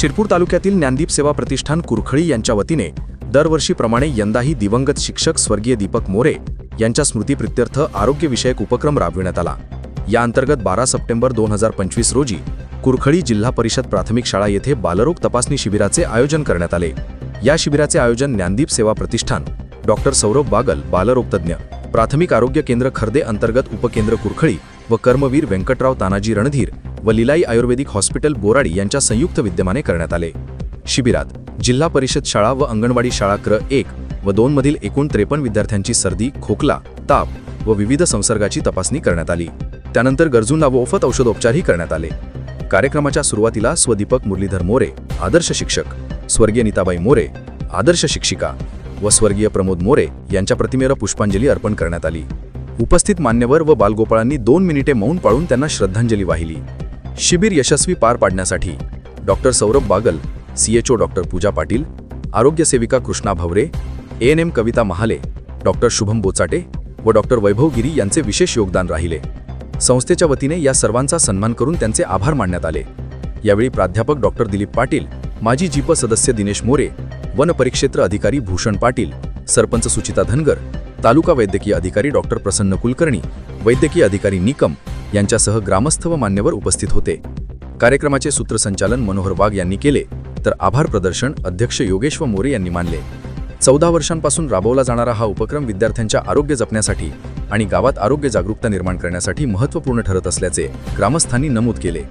शिरपूर तालुक्यातील ज्ञानदीप सेवा प्रतिष्ठान कुरखळी यांच्या वतीने दरवर्षीप्रमाणे यंदाही दिवंगत शिक्षक स्वर्गीय दीपक मोरे यांच्या स्मृतीप्रित्यर्थ आरोग्यविषयक उपक्रम राबविण्यात आला. या अंतर्गत बारा सप्टेंबर दोन हजार पंचवीस रोजी कुरखळी जिल्हा परिषद प्राथमिक शाळा येथे बालरोग तपासणी शिबिराचे आयोजन करण्यात आले. या शिबिराचे आयोजन ज्ञानदीप सेवा प्रतिष्ठान डॉक्टर सौरभ बागल बालरोगतज्ञ प्राथमिक आरोग्य केंद्र खर्दे अंतर्गत उपकेंद्र कुरखळी व कर्मवीर व्यंकटराव तानाजी रणधीर व लिलाई आयुर्वेदिक हॉस्पिटल बोराडी यांच्या संयुक्त विद्यमाने करण्यात आले. शिबिरात जिल्हा परिषद शाळा व अंगणवाडी शाळा क्र. एक व दोन मधील एकूण त्रेपन्न विद्यार्थ्यांची सर्दी खोकला ताप व विविध संसर्गाची तपासणी करण्यात आली. त्यानंतर गरजूंना मोफत औषधोपचारही करण्यात आले. कार्यक्रमाच्या सुरुवातीला स्वदीपक मुरलीधर मोरे आदर्श शिक्षक स्वर्गीय नीताबाई मोरे आदर्श शिक्षिका व स्वर्गीय प्रमोद मोरे यांच्या प्रतिमेला पुष्पांजली अर्पण करण्यात आली. उपस्थित मान्यवर व बालगोपाळांनी दोन मिनिटे मौन पाळून त्यांना श्रद्धांजली वाहिली. शिबिर यशस्वी पार पाडण्यासाठी doctor Saurabh Bagal CHO doctor Puja Patil आरोग्य सेविका Krishna Bhavare N M Kavita Mahale doctor Shubham Bochate व डॉक्टर वैभव गिरी यांचे विशेष योगदान राहिले. संस्थेच्या वतीने या सर्वांचा सन्मान करून त्यांचे आभार मानण्यात आले. यावेळी प्राध्यापक डॉक्टर दिलीप पाटील माजी जीप सदस्य दिनेश मोरे वन परिक्षेत्र अधिकारी भूषण पाटील सरपंच सुचिता धनगर तालुका वैद्यकीय अधिकारी डॉक्टर प्रसन्न कुलकर्णी वैद्यकीय अधिकारी निकम यांच्यासह ग्रामस्थ व मान्यवर उपस्थित होते. कार्यक्रमाचे सूत्रसंचालन मनोहर वाघ यांनी केले तर आभार प्रदर्शन अध्यक्ष योगेश व मोरे यांनी मानले. चौदा वर्षांपासून राबवला जाणारा हा उपक्रम विद्यार्थ्यांच्या आरोग्य जपण्यासाठी आणि गावात आरोग्य जागरूकता निर्माण करण्यासाठी महत्त्वपूर्ण ठरत असल्याचे ग्रामस्थांनी नमूद केले.